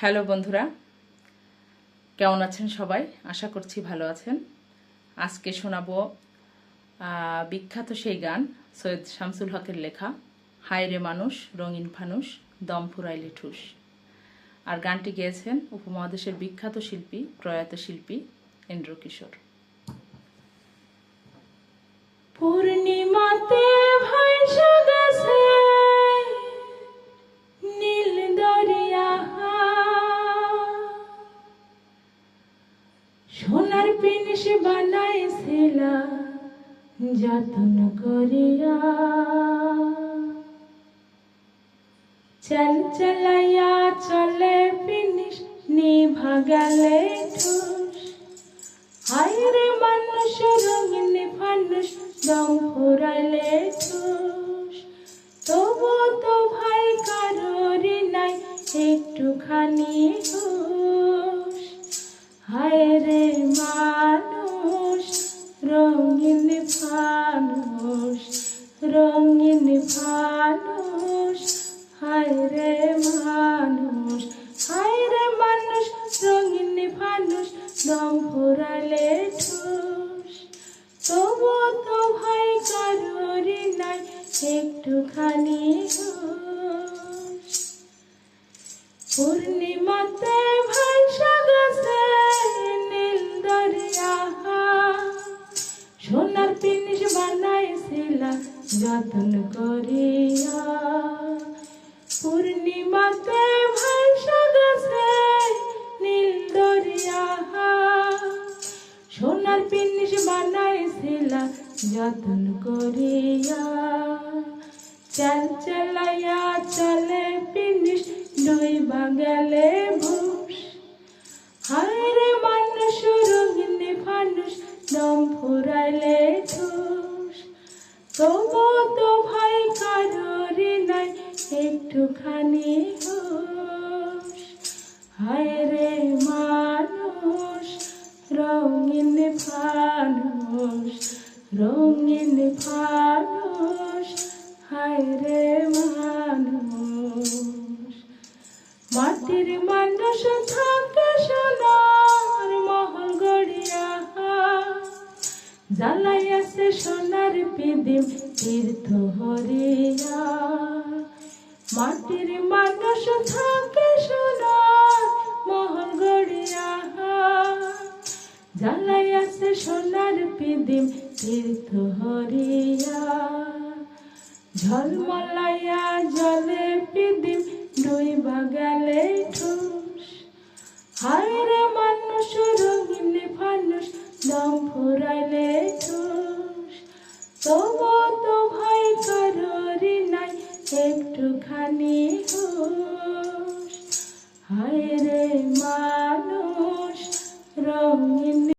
Hello বন্ধুরা, কেমন আছেন সবাই? আশা করছি ভালো আছেন। আজকে শোনাব বিখ্যাত সেই গান, সৈয়দ শামসুল হকের লেখা, হায় রে মানুষ, রঙিন ফানুষ, দম ফুরাইলে ঠুস। আর গানটি গেয়েছেন উপমহাদেশের বিখ্যাত শিল্পী, প্রয়াত শিল্পী ইন্দ্র কিশোর পূর্ণিমাতে পিনিস বানাইছিল যত্ন করিয়া। চল চলাইয়া চলে পিনিস নিভা গেলে ঠুস। হায় মানুষ, রঙিন ফানুষ, দম ফুরাইলে ঠুস। তবু তো ভাই কারোরই নাই, একটুখানি হুশ। হায় একটুখানি পূর্ণিমাতে ভাই সাগসে নীল দরিয়া। সোনার পিনিস বানাইছিল, যত্ন করিয়া। পূর্ণিমাতে ভাই সাগসে নীল দরিয়া। সোনার পিনিস বানাইছিল, যত্ন করিয়া। চল চলাইয়া চলে পিনিস দুই বাগালে ভুষ। হায় রে মানুষ, রঙিন ফানুষ দম ফুরাইলে ঠুস। তবু তো ভাই কারোরই নাই, একটুখানি হুশ। হায় রে রে মানুষ। মাটির মানুষ থাকে সোনার মহল গড়িয়া। জ্বালাইয়াছে সোনার পিদিম তীর্থ হরিয়া। মাটির মানুষ থাকে সোনার মহল গড়িয়া। জ্বালাইয়াছে সোনার পিদিম তীর্থ হরিয়া। ঝলমলাইয়া জলে পিদিম দুই বাগালে ঠুস। হায় রে মানুষ, রঙিন ফানুষ দম ফুরাইলে ঠুস। তবু তো ভাই করি নাই, একটুখানি হুশ।